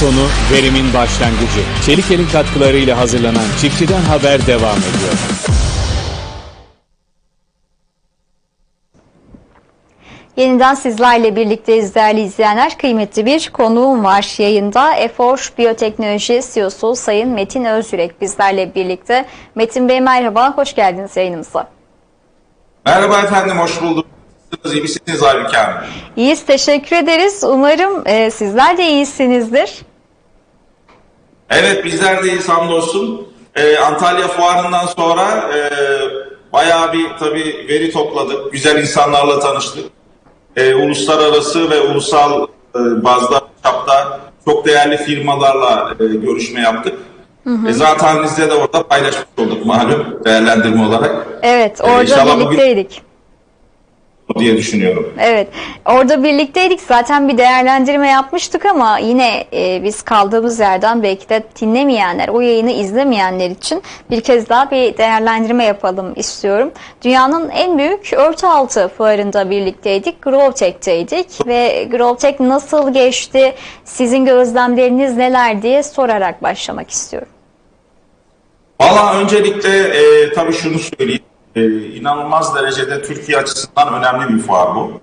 sonu, verimin başlangıcı. Çelikel'in katkılarıyla hazırlanan Çiftçiden Haber devam ediyor. Yeniden sizlerle birlikteyiz değerli izleyenler. Kıymetli bir konuğum var yayında. Efor Biyoteknoloji CEO'su Sayın Metin Özyürek bizlerle birlikte. Metin Bey merhaba, hoş geldiniz yayınımıza. Merhaba efendim, hoş bulduk. Nasılsınız, iyi misiniz Aybüke Hanım? İyiyiz, teşekkür ederiz. Umarım e, sizler de iyisinizdir. Evet, bizler de iyiyiz hamdolsun. Ee, Antalya Fuarı'ndan sonra e, bayağı bir tabii veri topladık. Güzel insanlarla tanıştık. Ee, uluslararası ve ulusal e, bazda çapta çok değerli firmalarla e, görüşme yaptık. E, zaten bizde de orada paylaşmış olduk malum değerlendirme olarak Evet, Ee, orada bugün- birlikteydik. Diye düşünüyorum. Evet, orada birlikteydik. Zaten bir değerlendirme yapmıştık ama yine e, biz kaldığımız yerden belki de dinlemeyenler, o yayını izlemeyenler için bir kez daha bir değerlendirme yapalım istiyorum. Dünyanın en büyük örtü altı fuarında birlikteydik. Growtech'teydik ve Growtech nasıl geçti, sizin gözlemleriniz neler diye sorarak başlamak istiyorum. Valla öncelikle e, tabii şunu söyleyeyim. E, inanılmaz derecede Türkiye açısından önemli bir fuar bu.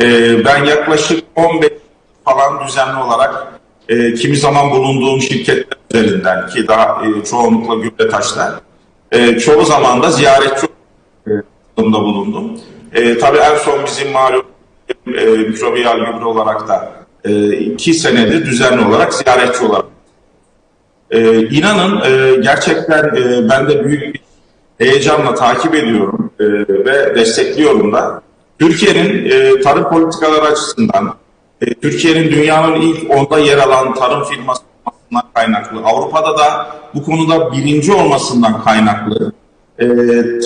E, ben yaklaşık 15 falan düzenli olarak e, kimi zaman bulunduğum şirketler üzerinden ki daha e, çoğunlukla Gülbetaş'ta e, çoğu zaman da ziyaretçi e, durumda bulundum. E, tabii en son bizim malum e, mikrobiyal gübre olarak da e, iki senedir düzenli olarak ziyaretçi olarak ee, inanın e, gerçekten e, ben de büyük bir heyecanla takip ediyorum e, ve destekliyorum da. Türkiye'nin e, tarım politikaları açısından, e, Türkiye'nin dünyanın ilk onda yer alan tarım firması olmasından kaynaklı, Avrupa'da da bu konuda birinci olmasından kaynaklı e,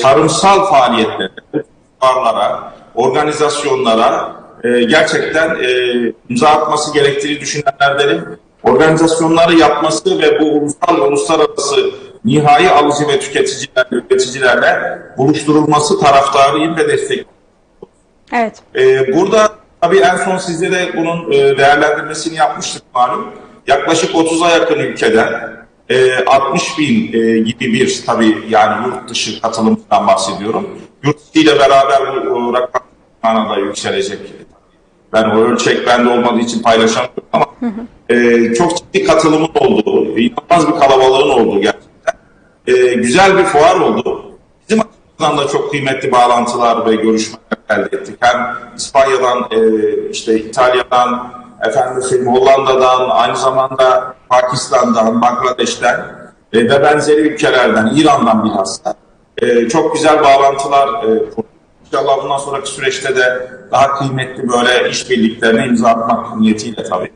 tarımsal faaliyetlere, fuarlara, organizasyonlara e, gerçekten e, imza atması gerektiğini düşünenlerdenim. Organizasyonları yapması ve bu ulusal uluslararası nihai alıcı ve tüketicilerle, üreticilerle buluşturulması taraftarıyım ve destek. Evet. Ee, burada tabii en son sizde de bunun e, değerlendirmesini yapmıştık malum. Yaklaşık 30'a yakın ülkeden e, 60 bin e, gibi bir tabii yani yurt dışı katılımdan bahsediyorum. Yurt dışı ile beraber bu rakam da yükselecek. Ben o ölçek bende olmadığı için paylaşamıyorum ama e, çok ciddi katılımın olduğu, inanılmaz bir kalabalığın olduğu gerçekten. E, güzel bir fuar oldu. Bizim açımızdan da çok kıymetli bağlantılar ve görüşmeler elde ettik. Hem İspanya'dan, e, işte İtalya'dan, efendim söyleyeyim Hollanda'dan, aynı zamanda Pakistan'dan, Bangladeş'ten e, ve benzeri ülkelerden, İran'dan bilhassa e, çok güzel bağlantılar e, kurduk. İnşallah bundan sonraki süreçte de daha kıymetli böyle işbirliklerine imza atmak niyetiyle tabii. İşin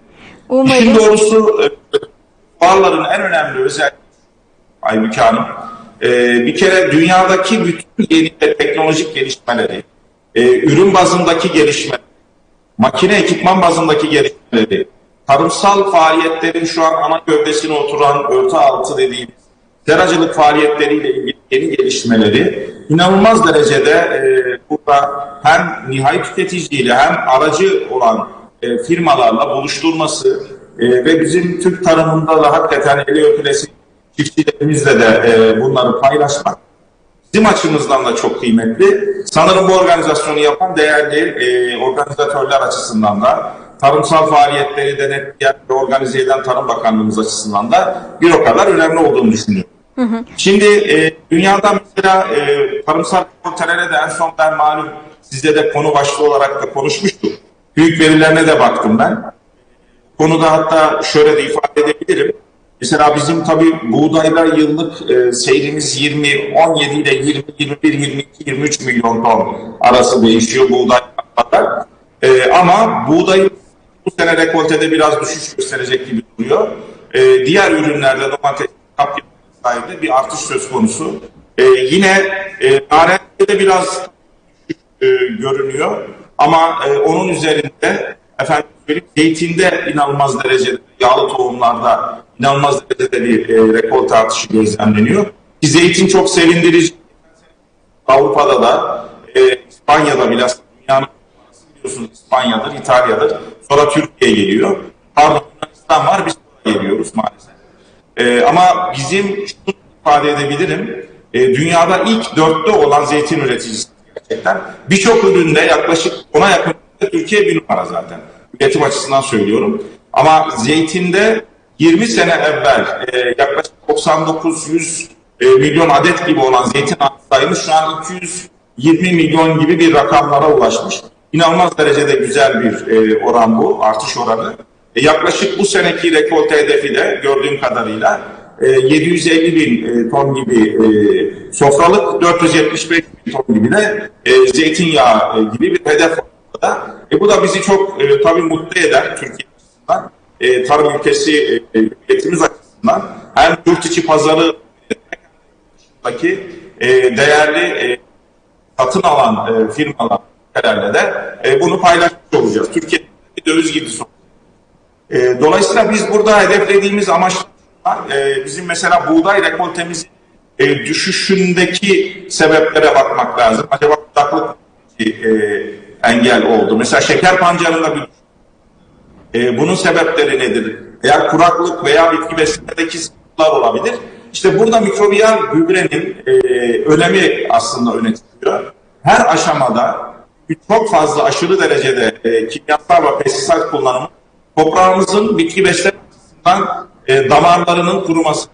Umarım. doğrusu e, fuarların en önemli özelliği Aybüke Hanım, e, bir kere dünyadaki bütün yeni teknolojik gelişmeleri, e, ürün bazındaki gelişme, makine ekipman bazındaki gelişmeleri, tarımsal faaliyetlerin şu an ana gövdesine oturan örtü altı dediğimiz seracılık faaliyetleriyle ilgili yeni gelişmeleri inanılmaz derecede e, burada hem nihai tüketiciyle hem aracı olan e, firmalarla buluşturması e, ve bizim Türk tarımında da hakikaten eli öpülesi çiftçilerimizle de e, bunları paylaşmak bizim açımızdan da çok kıymetli. Sanırım bu organizasyonu yapan değerli e, organizatörler açısından da tarımsal faaliyetleri denetleyen ve organize eden Tarım Bakanlığımız açısından da bir o kadar önemli olduğunu düşünüyorum. Şimdi e, dünyada mesela e, tarımsal portalere de en son ben malum size de konu başlığı olarak da konuşmuştuk. Büyük verilerine de baktım ben. Konuda hatta şöyle de ifade edebilirim. Mesela bizim tabii buğdayla yıllık e, seyrimiz 20, 17 ile 20, 21, 22, 23 milyon ton arası değişiyor buğday. E, ama buğday bu sene rekoltede biraz düşüş gösterecek gibi duruyor. E, diğer ürünlerde domates, kapya sahilde bir artış söz konusu. E, yine e, narengide biraz e, görünüyor ama e, onun üzerinde efendim zeytinde inanılmaz derecede yağlı tohumlarda inanılmaz derecede bir e, rekolte artışı gözlemleniyor. Ki zeytin çok sevindirici. Avrupa'da da e, İspanya'da bilhassa dünyanın biliyorsunuz İspanya'dır, İtalya'dır. Sonra Türkiye geliyor. Pardon Yunanistan var biz sonra bizim şunu ifade edebilirim. E, dünyada ilk dörtte olan zeytin üreticisi gerçekten. Birçok üründe yaklaşık ona yakın Türkiye bir numara zaten. Üretim açısından söylüyorum. Ama zeytinde 20 sene evvel e, yaklaşık 99-100 e, milyon adet gibi olan zeytin sayımız şu an 220 milyon gibi bir rakamlara ulaşmış. İnanılmaz derecede güzel bir e, oran bu, artış oranı. E, yaklaşık bu seneki rekolte hedefi de gördüğüm kadarıyla e, 750 bin e, ton gibi e, sofralık, 475 bin ton gibi de e, zeytinyağı e, gibi bir hedef var. E, bu da bizi çok e, tabii mutlu eder Türkiye açısından. E, tarım ülkesi e, üretimimiz açısından hem yurt içi pazarı daki e, değerli e, satın alan e, firmalarla de e, bunu paylaşmış olacağız. Türkiye'de döviz girdisi olacak. E, dolayısıyla biz burada hedeflediğimiz amaçlar e, bizim mesela buğday rekoltemizin e, düşüşündeki sebeplere bakmak lazım. Acaba kuraklık e, engel oldu. Mesela şeker pancarında bir e, bunun sebepleri nedir? Eğer kuraklık veya bitki beslemedeki sıkıntılar olabilir. İşte burada mikrobiyal gübrenin e, önemi aslında öne çıkıyor. Her aşamada çok fazla aşırı derecede e, kimyasal ve pestisit kullanımı toprağımızın bitki besleme açısından e, damarlarının kuruması,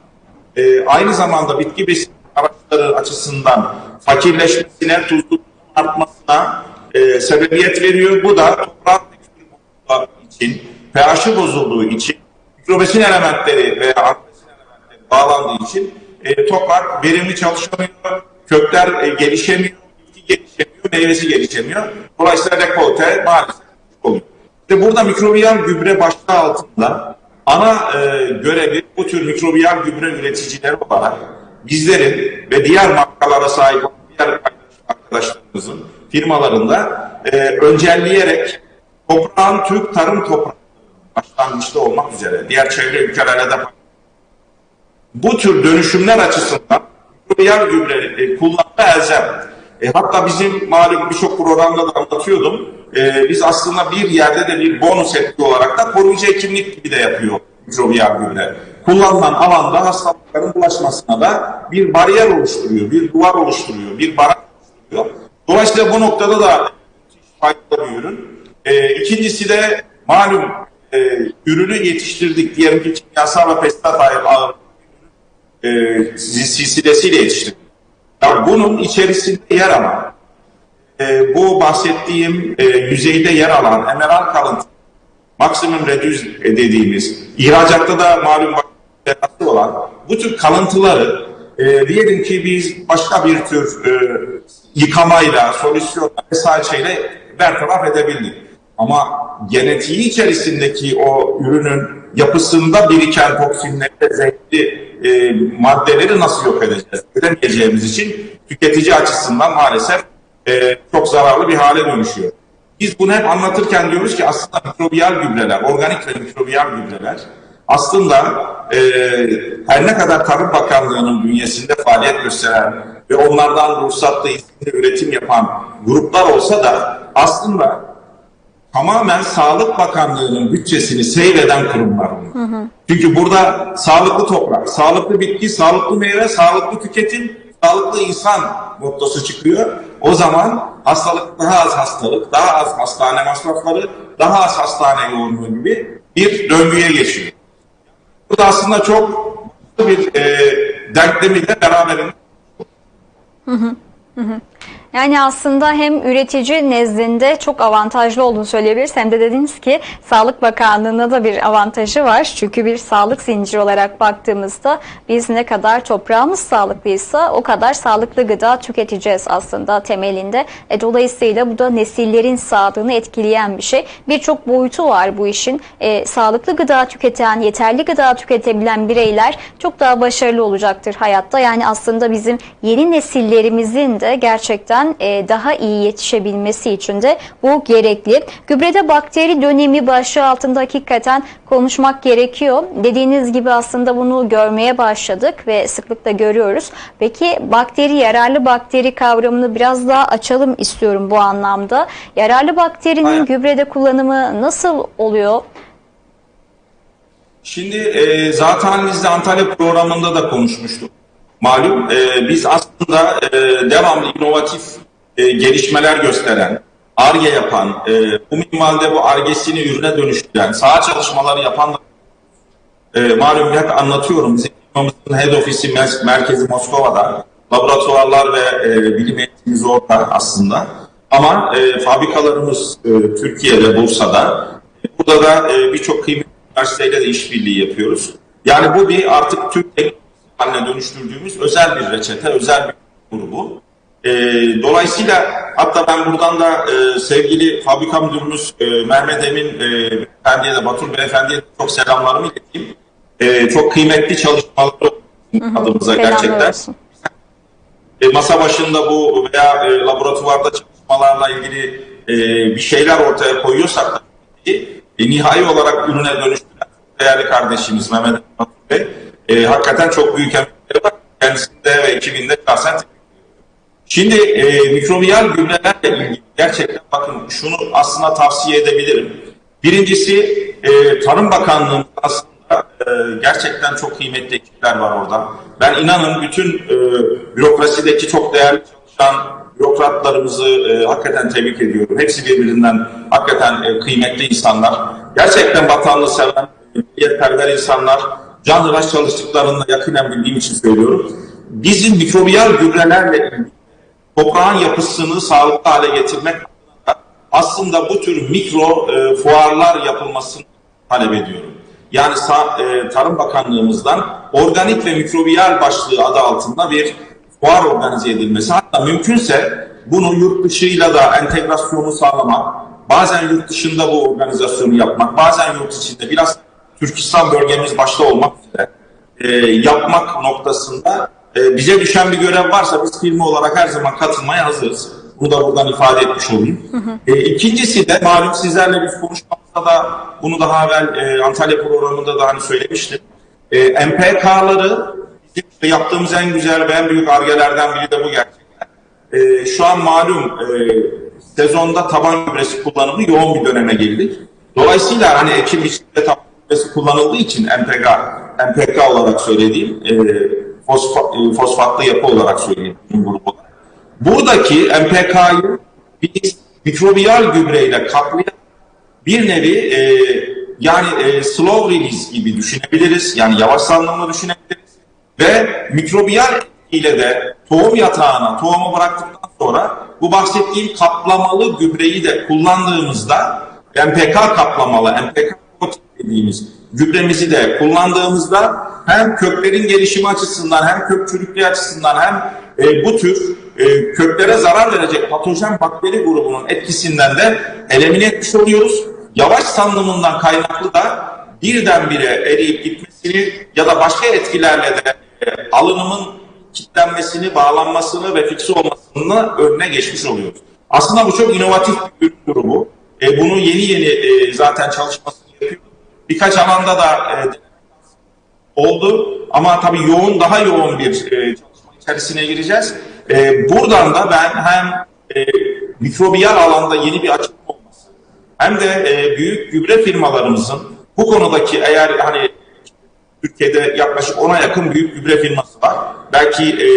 e, aynı zamanda bitki besin araçları açısından fakirleşmesine, tuzluluğun artmasına e, sebebiyet veriyor. Bu da toprağın için, pH'i bozulduğu için, mikrobesin elementleri veya antibesin elementleri bağlandığı için e, toprak verimli çalışamıyor, kökler e, gelişemiyor, bitki gelişemiyor, meyvesi gelişemiyor. Dolayısıyla rekolte maalesef oluyor. İşte burada mikrobiyal gübre başlığı altında ana e, görevi bu tür mikrobiyal gübre üreticileri olarak bizlerin ve diğer markalara sahip olan diğer arkadaşlarımızın firmalarında e, öncelleyerek toprağın Türk tarım toprağı başlangıçta olmak üzere diğer çevre ülkelerde de bu tür dönüşümler açısından mikrobiyal gübre e, kullanma elzem. E, hatta bizim malum birçok programda da anlatıyordum. E, biz aslında bir yerde de bir bonus etki olarak da koruyucu hekimlik gibi de yapıyor mikrobiyal gübre. Kullanılan alanda hastalıkların bulaşmasına da bir bariyer oluşturuyor, bir duvar oluşturuyor, bir barak oluşturuyor. Dolayısıyla bu noktada da faydalı bir ürün. E, ikincisi de malum e, ürünü yetiştirdik. Diyelim ki kimyasal ve pestisit ağır e, silsilesiyle yetiştirdik. Ya bunun içerisinde yer alan, e, bu bahsettiğim e, yüzeyde yer alan emeral kalıntı, maksimum redüz dediğimiz, ihracatta da malum olan bu tür kalıntıları e, diyelim ki biz başka bir tür e, yıkamayla, solüsyonla vesaire şeyle bertaraf edebildik. Ama genetiği içerisindeki o ürünün yapısında biriken toksinleri, zevkli e, maddeleri nasıl yok edeceğiz? Edemeyeceğimiz için tüketici açısından maalesef e, çok zararlı bir hale dönüşüyor. Biz bunu hep anlatırken diyoruz ki aslında mikrobiyal gübreler, organik ve mikrobiyal gübreler aslında e, her ne kadar Tarım Bakanlığı'nın bünyesinde faaliyet gösteren ve onlardan ruhsatlı isimli üretim yapan gruplar olsa da aslında tamamen Sağlık Bakanlığı'nın bütçesini seyreden kurumlar bunlar. Çünkü burada sağlıklı toprak, sağlıklı bitki, sağlıklı meyve, sağlıklı tüketim, sağlıklı insan mottosu çıkıyor. O zaman hastalık daha az hastalık, daha az hastane masrafları, daha az hastane yoğunluğu gibi bir döngüye geçiyor. Bu da aslında çok bir e, denklemiyle beraberinde Yani aslında hem üretici nezdinde çok avantajlı olduğunu söyleyebiliriz hem de dediniz ki Sağlık Bakanlığı'na da bir avantajı var. Çünkü bir sağlık zinciri olarak baktığımızda biz ne kadar toprağımız sağlıklıysa o kadar sağlıklı gıda tüketeceğiz aslında temelinde. E, dolayısıyla bu da nesillerin sağlığını etkileyen bir şey. Birçok boyutu var bu işin. E, sağlıklı gıda tüketen, yeterli gıda tüketebilen bireyler çok daha başarılı olacaktır hayatta. Yani aslında bizim yeni nesillerimizin de gerçekten e, daha iyi yetişebilmesi için de bu gerekli. Gübrede bakteri dönemi başlığı altında hakikaten konuşmak gerekiyor. Dediğiniz gibi aslında bunu görmeye başladık ve sıklıkla görüyoruz. Peki bakteri, yararlı bakteri kavramını biraz daha açalım istiyorum bu anlamda. Yararlı bakterinin Aynen. gübrede kullanımı nasıl oluyor? Şimdi e, zaten biz de Antalya programında da konuşmuştuk. Malum e, biz aslında e, devamlı inovatif e, gelişmeler gösteren, ARGE yapan, e, bu minvalde bu ARGE'sini ürüne dönüştüren, saha çalışmaları yapan e, malum hep anlatıyorum. Bizim firmamızın head ofisi mer- merkezi Moskova'da. Laboratuvarlar ve e, bilim eğitimimiz orada aslında. Ama e, fabrikalarımız e, Türkiye'de, Bursa'da. Burada da e, birçok kıymetli üniversiteyle de işbirliği yapıyoruz. Yani bu bir artık Türk haline dönüştürdüğümüz özel bir reçete, özel bir grubu. E, dolayısıyla hatta ben buradan da e, sevgili fabrika müdürümüz e, Mehmet Emin e, Beyefendi'ye de Batur Beyefendi'ye de çok selamlarımı ileteyim. E, çok kıymetli çalışmaları adımıza gerçekten. olsun. E, masa başında bu veya e, laboratuvarda çalışmalarla ilgili e, bir şeyler ortaya koyuyorsak da e, nihai olarak ürüne dönüştüren değerli kardeşimiz Mehmet Batur Bey e, hakikaten çok büyük emekleri var. Kendisinde ve ekibinde şahsen Şimdi e, mikrobiyal gübrelerle ilgili gerçekten bakın şunu aslında tavsiye edebilirim. Birincisi e, Tarım Bakanlığı'nın aslında e, gerçekten çok kıymetli ekipler var orada. Ben inanın bütün e, bürokrasideki çok değerli çalışan bürokratlarımızı e, hakikaten tebrik ediyorum. Hepsi birbirinden hakikaten e, kıymetli insanlar. Gerçekten vatanını seven, milliyetperver insanlar. Canlıraş çalıştıklarında yakinen bildiğim için söylüyorum. Bizim mikrobiyal gübrelerle toprağın yapısını sağlıklı hale getirmek aslında bu tür mikro e, fuarlar yapılmasını talep ediyorum. Yani Sa- e, Tarım Bakanlığımızdan organik ve mikrobiyal başlığı adı altında bir fuar organize edilmesi. Hatta mümkünse bunu yurt dışıyla da entegrasyonu sağlamak, bazen yurt dışında bu organizasyonu yapmak, bazen yurt içinde biraz Türkistan bölgemiz başta olmak üzere e, yapmak noktasında e, bize düşen bir görev varsa biz firma olarak her zaman katılmaya hazırız. Bunu da buradan ifade etmiş olayım. E, ikincisi de malum sizlerle biz konuşmamızda da bunu daha evvel e, Antalya programında da hani söylemiştim. E, MPK'ları yaptığımız en güzel ve en büyük argelerden biri de bu gerçekten. E, şu an malum e, sezonda taban gübresi kullanımı yoğun bir döneme girdik. Dolayısıyla hani ekim biçiminde taban gübresi kullanıldığı için MPK, MPK olarak söylediğim e, fosfa, e, fosfatlı yapı olarak söyleyeyim. Buradaki MPK'yı biz mikrobiyal gübreyle kaplayan bir nevi e, yani e, slow release gibi düşünebiliriz. Yani yavaş salınımla düşünebiliriz. Ve mikrobiyal ile de tohum yatağına tohumu bıraktıktan sonra bu bahsettiğim kaplamalı gübreyi de kullandığımızda MPK kaplamalı, MPK dediğimiz gübremizi de kullandığımızda hem köklerin gelişimi açısından hem kök çürüklüğü açısından hem e, bu tür e, köklere zarar verecek patojen bakteri grubunun etkisinden de elimine etmiş oluyoruz. Yavaş salınımından kaynaklı da birdenbire eriyip gitmesini ya da başka etkilerle de e, alınımın kilitlenmesini, bağlanmasını ve fikse olmasını önüne geçmiş oluyoruz. Aslında bu çok inovatif bir ürün grubu. E, bunu yeni yeni e, zaten çalışmasını yapıyor. Birkaç alanda da e, oldu ama tabii yoğun daha yoğun bir e, çalışma içerisine gireceğiz. E, buradan da ben hem e, mikrobiyal alanda yeni bir açılım olması hem de e, büyük gübre firmalarımızın bu konudaki eğer hani Türkiye'de yaklaşık ona yakın büyük gübre firması var. Belki e,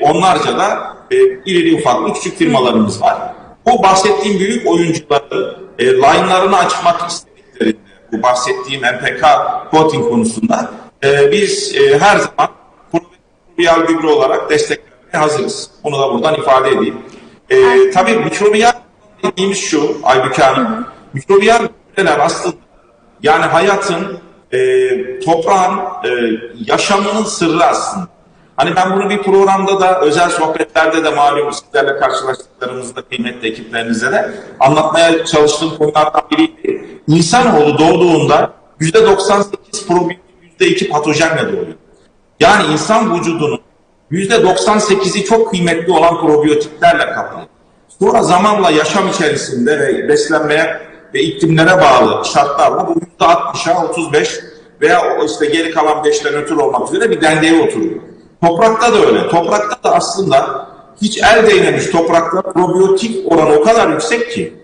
onlarca da e, irili ufaklı küçük firmalarımız var. Bu bahsettiğim büyük oyuncuları e, line'larını açmak istediklerinde bu bahsettiğim MPK coating konusunda e, biz e, her zaman mikrobiyal gübre olarak desteklemeye hazırız. Bunu da buradan ifade edeyim. E, tabii mikrobiyal dediğimiz şu Aybüke Hanım. Mikrobiyal gübreler aslında yani hayatın e, toprağın e, yaşamının sırrı aslında. Hani ben bunu bir programda da özel sohbetlerde de malum sizlerle karşılaştıklarımızda kıymetli ekiplerinizle de anlatmaya çalıştığım konulardan biriydi. İnsanoğlu doğduğunda %98 probiyotik %2 patojenle doğuyor. Yani insan vücudunun %98'i çok kıymetli olan probiyotiklerle kaplı. Sonra zamanla yaşam içerisinde ve beslenmeye ve iklimlere bağlı şartlarla bu %60'a 35 veya işte geri kalan 5'ten ötürü olmak üzere bir dengeye oturuyor. Toprakta da öyle. Toprakta da aslında hiç el değmemiş toprakta probiyotik oranı o kadar yüksek ki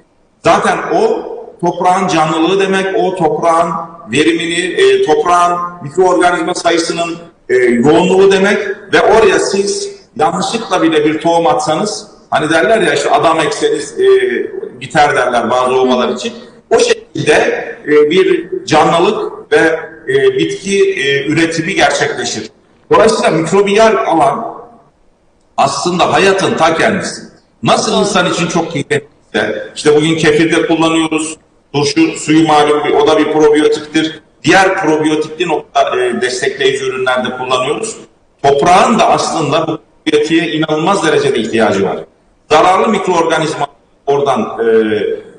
zaten o toprağın canlılığı demek, o toprağın verimini, e, toprağın mikroorganizma sayısının e, yoğunluğu demek ve oraya siz yanlışlıkla bile bir tohum atsanız hani derler ya işte adam ekseniz e, biter derler bazı ovalar için. O şekilde e, bir canlılık ve e, bitki e, üretimi gerçekleşir. Dolayısıyla mikrobiyal alan aslında hayatın ta kendisi. Nasıl insan için çok kıymetliyse, işte bugün kefirde kullanıyoruz, turşu suyu malum bir, o da bir probiyotiktir. Diğer probiyotikli nokta e, destekleyici ürünlerde kullanıyoruz. Toprağın da aslında bu probiyotiğe inanılmaz derecede ihtiyacı var. Zararlı mikroorganizma oradan e,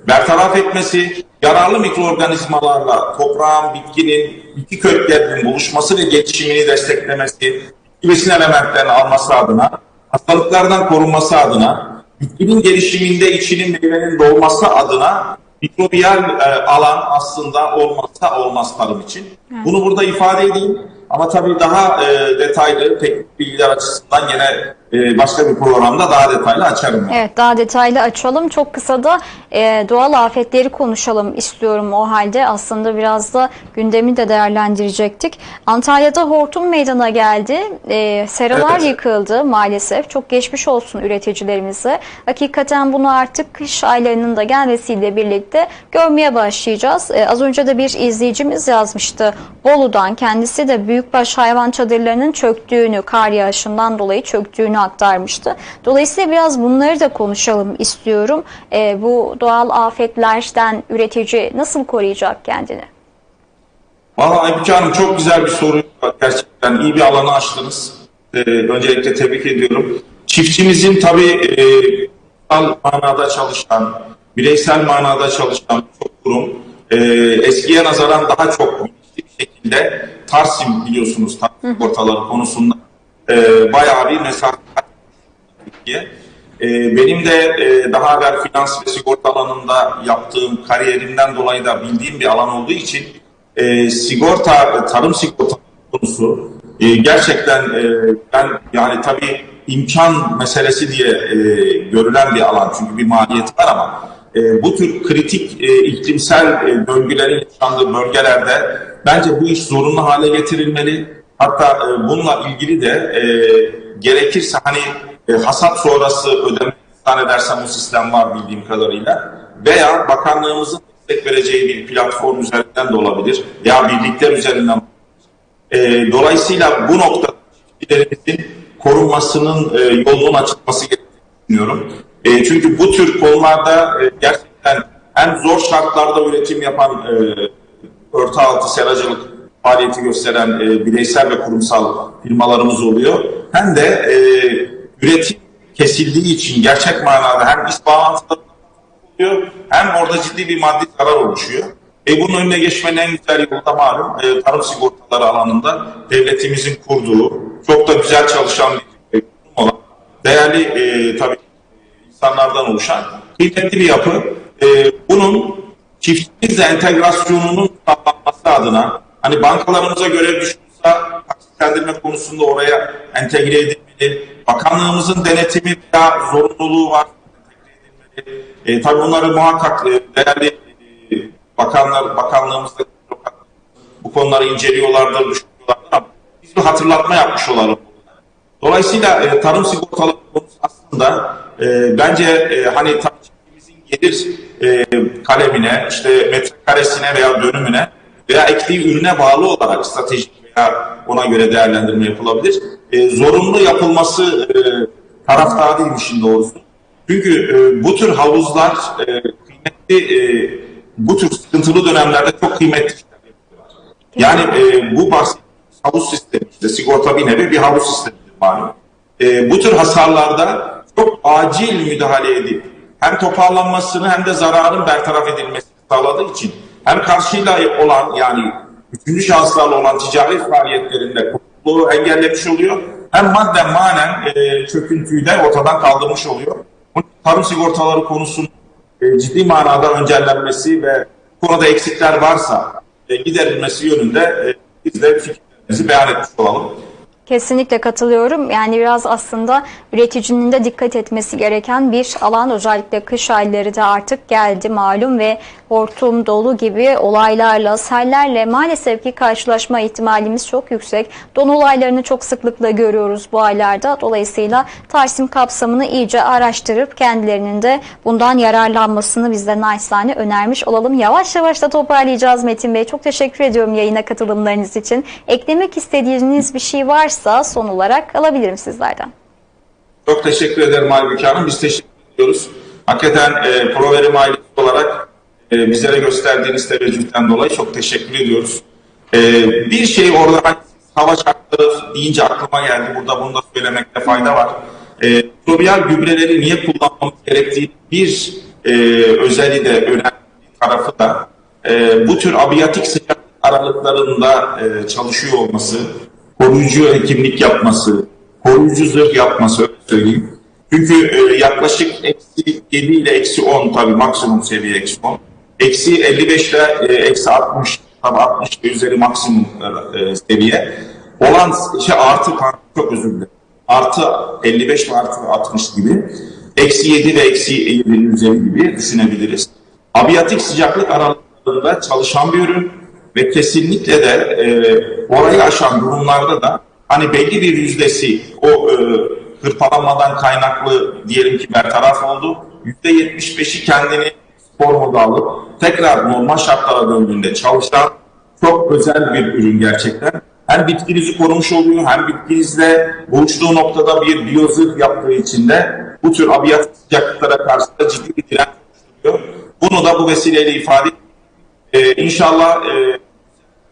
bertaraf etmesi, yararlı mikroorganizmalarla toprağın, bitkinin, bitki köklerinin buluşması ve gelişimini desteklemesi, besin elementlerini alması adına, hastalıklardan korunması adına, bitkinin gelişiminde içinin meyvenin dolması adına mikrobiyal e, alan aslında olmazsa olmaz tarım için. Bunu burada ifade edeyim. Ama tabii daha e, detaylı teknik bilgiler açısından yine başka bir programda daha detaylı açarım. Evet daha detaylı açalım. Çok kısa da e, doğal afetleri konuşalım istiyorum o halde. Aslında biraz da gündemi de değerlendirecektik. Antalya'da hortum meydana geldi. E, seralar Evet. yıkıldı maalesef. Çok geçmiş olsun üreticilerimize. Hakikaten bunu artık kış aylarının da gelmesiyle birlikte görmeye başlayacağız. E, az önce de bir izleyicimiz yazmıştı. Bolu'dan kendisi de büyükbaş hayvan çadırlarının çöktüğünü, kar yağışından dolayı çöktüğünü aktarmıştı. Dolayısıyla biraz bunları da konuşalım istiyorum. E, bu doğal afetlerden üretici nasıl koruyacak kendini? Valla Aybüke Hanım çok güzel bir soru. Gerçekten iyi bir alanı açtınız. Ee, öncelikle tebrik ediyorum. Çiftçimizin tabii e, manada çalışan, bireysel manada çalışan çok kurum e, eskiye nazaran daha çok bir şekilde Tarsim biliyorsunuz Tarsim ortaları konusunda e, bayağı bir mesafe diye. Ee, benim de e, daha evvel finans ve sigorta alanında yaptığım kariyerimden dolayı da bildiğim bir alan olduğu için e, sigorta, tarım sigorta konusu e, gerçekten e, ben yani tabii imkan meselesi diye e, görülen bir alan çünkü bir maliyet var ama e, bu tür kritik e, iklimsel e, döngülerin yaşandığı bölgelerde bence bu iş zorunlu hale getirilmeli. Hatta e, bununla ilgili de e, gerekirse hani e, hasat sonrası ödeme zannedersem o sistem var bildiğim kadarıyla veya bakanlığımızın destek vereceği bir platform üzerinden de olabilir veya birlikler üzerinden e, dolayısıyla bu noktada çiftçilerimizin korunmasının e, yolunun açılması gerektiğini düşünüyorum. E, çünkü bu tür konularda e, gerçekten hem zor şartlarda üretim yapan e, örtü altı seracılık faaliyeti gösteren e, bireysel ve kurumsal firmalarımız oluyor. Hem de e, üretim kesildiği için gerçek manada hem iş bağlantıları oluyor hem orada ciddi bir maddi zarar oluşuyor. E bunun önüne geçmenin en güzel yolu da malum e, tarım sigortaları alanında devletimizin kurduğu çok da güzel çalışan bir kurum olan değerli e, tabii insanlardan oluşan kıymetli bir yapı. E, bunun çiftçimizle entegrasyonunun sağlanması adına hani bankalarımıza görev düşüyorsa taksitlendirme konusunda oraya entegre edilmeli. Bakanlığımızın denetimi veya zorunluluğu var. E, tabii bunları muhakkak e, değerli e, bakanlar, bakanlığımızda bu konuları inceliyorlardır, düşünüyorlardır biz bir hatırlatma yapmış olalım. Dolayısıyla e, tarım sigortaları konusu aslında e, bence e, hani çiftçimizin gelir e, kalemine, işte metrekaresine veya dönümüne veya ektiği ürüne bağlı olarak stratejik veya ona göre değerlendirme yapılabilir. E, zorunlu yapılması e, taraftarıyım işin doğrusu. Çünkü e, bu tür havuzlar e, kıymetli, e, bu tür sıkıntılı dönemlerde çok kıymetli. Yani e, bu bahsettiğimiz havuz sistemi, işte sigorta bir nevi bir havuz sistemidir malum. E, bu tür hasarlarda çok acil müdahale edip hem toparlanmasını hem de zararın bertaraf edilmesini sağladığı için hem karşıyla olan yani üçüncü şahıslarla olan ticari faaliyetlerinde kurtuluğu engellemiş oluyor. Hem madden manen e, çöküntüyü de ortadan kaldırmış oluyor. Tarım sigortaları konusunun e, ciddi manada öncellenmesi ve konuda eksikler varsa e, giderilmesi yönünde e, biz de fikirlerimizi beyan etmiş olalım. Kesinlikle katılıyorum. Yani biraz aslında üreticinin de dikkat etmesi gereken bir alan. Özellikle kış ayları da artık geldi malum ve hortum, dolu gibi olaylarla, sellerle maalesef ki karşılaşma ihtimalimiz çok yüksek. Don olaylarını çok sıklıkla görüyoruz bu aylarda. Dolayısıyla Tarsim kapsamını iyice araştırıp kendilerinin de bundan yararlanmasını biz de naçizane önermiş olalım. Yavaş yavaş da toparlayacağız Metin Bey. Çok teşekkür ediyorum yayına katılımlarınız için. Eklemek istediğiniz bir şey varsa son olarak alabilirim sizlerden. Çok teşekkür ederim Aybüke Hanım. Biz teşekkür ediyoruz. Hakikaten e, Proverim ailesi olarak e, bizlere gösterdiğiniz teveccühten dolayı çok teşekkür ediyoruz. E, bir şey orada hani hava şartları deyince aklıma geldi. Burada bunu da söylemekte fayda var. E, mikrobiyal gübreleri niye kullanmamız gerektiği bir e, özelliği de önemli tarafı da e, bu tür abiyatik sıcak aralıklarında e, çalışıyor olması, koruyucu hekimlik yapması, koruyucu zırh yapması öyle söyleyeyim. Çünkü e, yaklaşık eksi 7 ile eksi 10 tabii maksimum seviye eksi 10. Eksi 55 ile e, eksi 60 tabii 60 ve üzeri maksimum e, seviye. Olan şey artı çok özür dilerim. Artı 55 ve artı 60 gibi. Eksi 7 ve eksi 7 üzeri gibi düşünebiliriz. Abiyatik sıcaklık aralıklarında çalışan bir ürün ve kesinlikle de e, orayı aşan durumlarda da hani belli bir yüzdesi o e, hırpalanmadan kaynaklı diyelim ki bertaraf oldu. %75'i kendini spor moda alıp tekrar normal şartlara döndüğünde çalışan çok özel bir ürün gerçekten. Hem bitkinizi korumuş oluyor hem bitkinizle buluştuğu noktada bir biyozırh yaptığı için de bu tür abiyatik sıcaklıklara karşı da ciddi bir direnç oluşturuyor. Bunu da bu vesileyle ifade ee, inşallah e,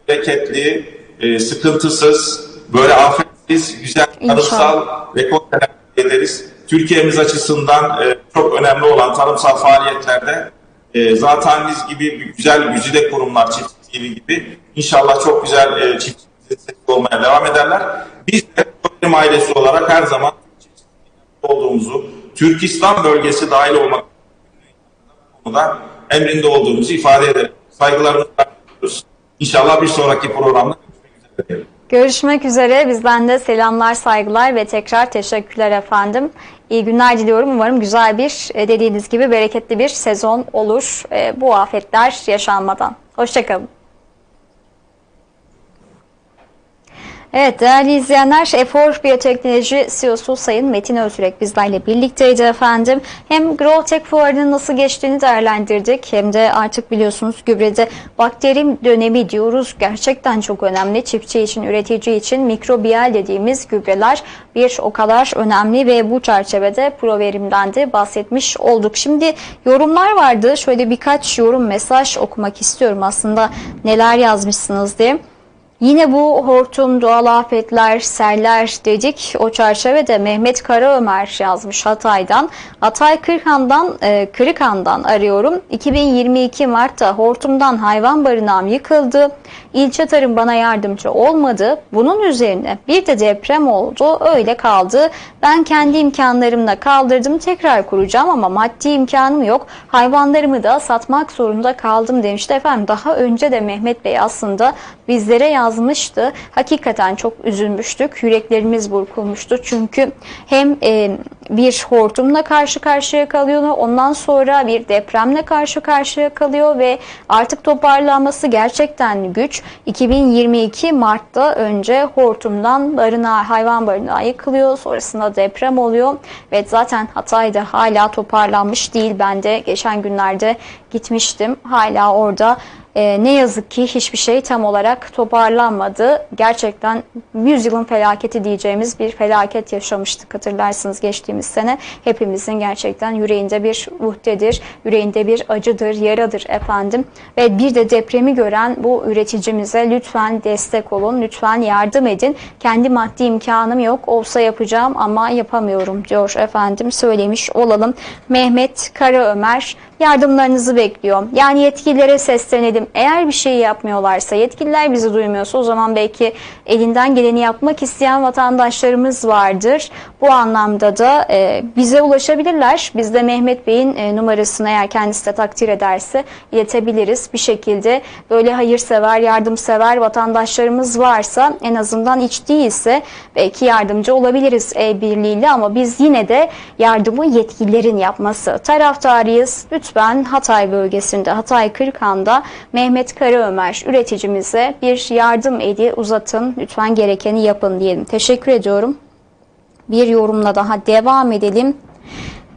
bereketli, e, sıkıntısız, böyle afetsiz, güzel, tarımsal rekor tedavi ederiz. Türkiye'miz açısından e, çok önemli olan tarımsal faaliyetlerde e, zaten biz gibi güzel güzide kurumlar, çiftçi TV gibi inşallah çok güzel e, çiftçi olmaya devam ederler. Biz de Toplum ailesi olarak her zaman olduğumuzu, Türkistan bölgesi dahil olmak konuda emrinde olduğumuzu ifade ederim. Saygılarımızı. İnşallah bir sonraki programda görüşmek üzere. Görüşmek üzere. Bizden de selamlar, saygılar ve tekrar teşekkürler efendim. İyi günler diliyorum. Umarım güzel bir, e, dediğiniz gibi bereketli bir sezon olur e, bu afetler yaşanmadan. Hoşçakalın. Evet değerli izleyenler Efor Biyoteknoloji CEO'su Sayın Metin Özürek bizlerle birlikteydi efendim. Hem Growtech fuarının nasıl geçtiğini değerlendirdik hem de artık biliyorsunuz gübrede bakteri dönemi diyoruz. Gerçekten çok önemli çiftçi için, üretici için mikrobiyal dediğimiz gübreler bir o kadar önemli ve bu çerçevede Proverim'den de bahsetmiş olduk. Şimdi yorumlar vardı. Şöyle birkaç yorum mesaj okumak istiyorum aslında neler yazmışsınız diye. Yine bu hortum, doğal afetler, seller dedik. O çerçevede Mehmet Karaömer yazmış Hatay'dan. Hatay Kırıkhan'dan, e, Kırıkhan'dan arıyorum. 2022 Mart'ta hortumdan hayvan barınağım yıkıldı. İlçe tarım bana yardımcı olmadı. Bunun üzerine bir de deprem oldu. Öyle kaldı. Ben kendi imkanlarımla kaldırdım. Tekrar kuracağım ama maddi imkanım yok. Hayvanlarımı da satmak zorunda kaldım demişti efendim. Daha önce de Mehmet Bey aslında bizlere yazmıştı. Hakikaten çok üzülmüştük. Yüreklerimiz burkulmuştu. Çünkü hem e, bir hortumla karşı karşıya kalıyor. Ondan sonra bir depremle karşı karşıya kalıyor ve artık toparlanması gerçekten güç. 2022 Mart'ta önce hortumdan barınağı, hayvan barınağı yıkılıyor. Sonrasında deprem oluyor ve zaten Hatay'da hala toparlanmış değil. Ben de geçen günlerde gitmiştim. Hala orada ee, ne yazık ki hiçbir şey tam olarak toparlanmadı. Gerçekten yüzyılın felaketi diyeceğimiz bir felaket yaşamıştık hatırlarsınız geçtiğimiz sene. Hepimizin gerçekten yüreğinde bir uhdedir, yüreğinde bir acıdır, yaradır efendim. Ve bir de depremi gören bu üreticimize lütfen destek olun, lütfen yardım edin. Kendi maddi imkanım yok, olsa yapacağım ama yapamıyorum diyor efendim söylemiş olalım. Mehmet Karaömer yardımlarınızı bekliyor. Yani yetkililere seslenelim. Eğer bir şey yapmıyorlarsa, yetkililer bizi duymuyorsa o zaman belki elinden geleni yapmak isteyen vatandaşlarımız vardır. Bu anlamda da e, bize ulaşabilirler. Biz de Mehmet Bey'in e, numarasını eğer kendisi de takdir ederse iletebiliriz. Bir şekilde böyle hayırsever, yardımsever vatandaşlarımız varsa en azından hiç değilse belki yardımcı olabiliriz el birliğiyle ama biz yine de yardımı yetkililerin yapması taraftarıyız. Lütfen Hatay bölgesinde, Hatay Kırıkhan'da Mehmet Karaömer üreticimize bir yardım eli uzatın. Lütfen gerekeni yapın diyelim. Teşekkür ediyorum. Bir yorumla daha devam edelim.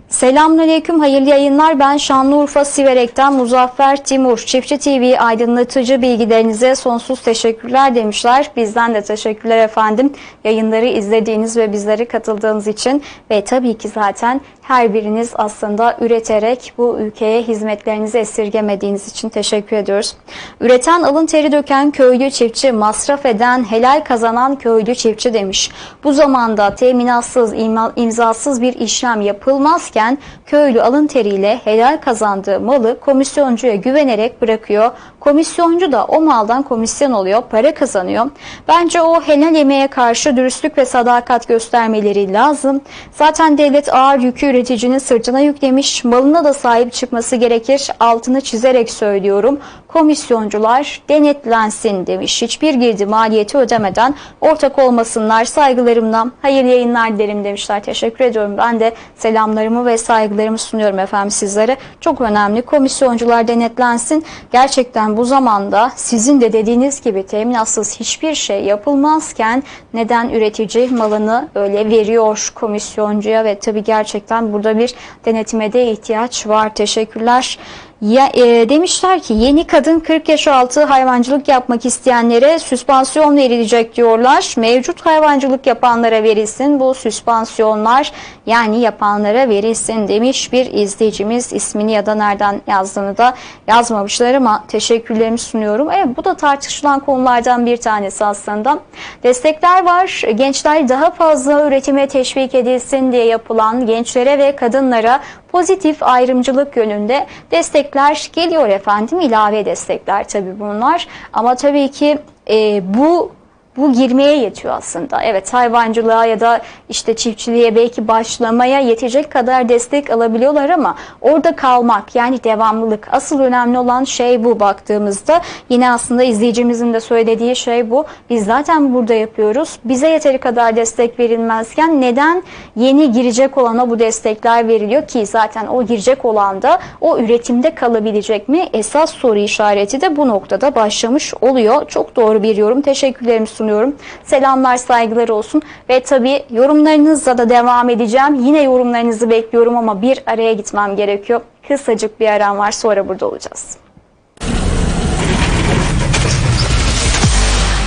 Selamünaleyküm, hayırlı yayınlar. Ben Şanlıurfa Siverek'ten Muzaffer Timur. Çiftçi TV aydınlatıcı bilgilerinize sonsuz teşekkürler demişler. Bizden de teşekkürler efendim. Yayınları izlediğiniz ve bizlere katıldığınız için ve tabii ki zaten her biriniz aslında üreterek bu ülkeye hizmetlerinizi esirgemediğiniz için teşekkür ediyoruz. Üreten alın teri döken köylü çiftçi, masraf eden helal kazanan köylü çiftçi demiş. Bu zamanda teminatsız, imzasız bir işlem yapılmazken köylü alın teriyle helal kazandığı malı komisyoncuya güvenerek bırakıyor. Komisyoncu da o maldan komisyon oluyor, para kazanıyor. Bence o helal emeğe karşı dürüstlük ve sadakat göstermeleri lazım. Zaten devlet ağır yükü üreticinin sırtına yüklemiş, malına da sahip çıkması gerekir. Altını çizerek söylüyorum. Komisyoncular denetlensin demiş. Hiçbir girdi maliyeti ödemeden ortak olmasınlar saygılarımla. Hayırlı yayınlar dilerim demişler. Teşekkür ediyorum. Ben de selamlarımı ve saygılarımı sunuyorum efendim sizlere. Çok önemli. Komisyoncular denetlensin. Gerçekten bu zamanda sizin de dediğiniz gibi teminatsız hiçbir şey yapılmazken neden üretici malını öyle veriyor komisyoncuya ve tabii gerçekten burada bir denetime de ihtiyaç var. Teşekkürler. Ya, e, demişler ki yeni kadın 40 yaş altı hayvancılık yapmak isteyenlere süspansiyon verilecek diyorlar. Mevcut hayvancılık yapanlara verilsin bu süspansiyonlar yani yapanlara verilsin demiş bir izleyicimiz ismini ya da nereden yazdığını da yazmamışlar ama teşekkürlerimi sunuyorum. Evet bu da tartışılan konulardan bir tanesi aslında. Destekler var. Gençler daha fazla üretime teşvik edilsin diye yapılan gençlere ve kadınlara pozitif ayrımcılık yönünde destekler geliyor efendim. ilave destekler tabii bunlar. Ama tabii ki e, bu bu girmeye yetiyor aslında. Evet hayvancılığa ya da işte çiftçiliğe belki başlamaya yetecek kadar destek alabiliyorlar ama orada kalmak yani devamlılık. Asıl önemli olan şey bu baktığımızda. Yine aslında izleyicimizin de söylediği şey bu. Biz zaten burada yapıyoruz. Bize yeteri kadar destek verilmezken neden yeni girecek olana bu destekler veriliyor ki zaten o girecek olan da o üretimde kalabilecek mi? Esas soru işareti de bu noktada başlamış oluyor. Çok doğru bir yorum. Teşekkürlerimi sunuyorum. Selamlar, saygılar olsun. Ve tabii yorumlarınızla da devam edeceğim. Yine yorumlarınızı bekliyorum ama bir araya gitmem gerekiyor. Kısacık bir aram var sonra burada olacağız.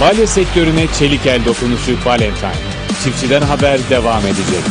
Balya sektörüne çelik el dokunuşu Valentine. Çiftçiden haber devam edecek.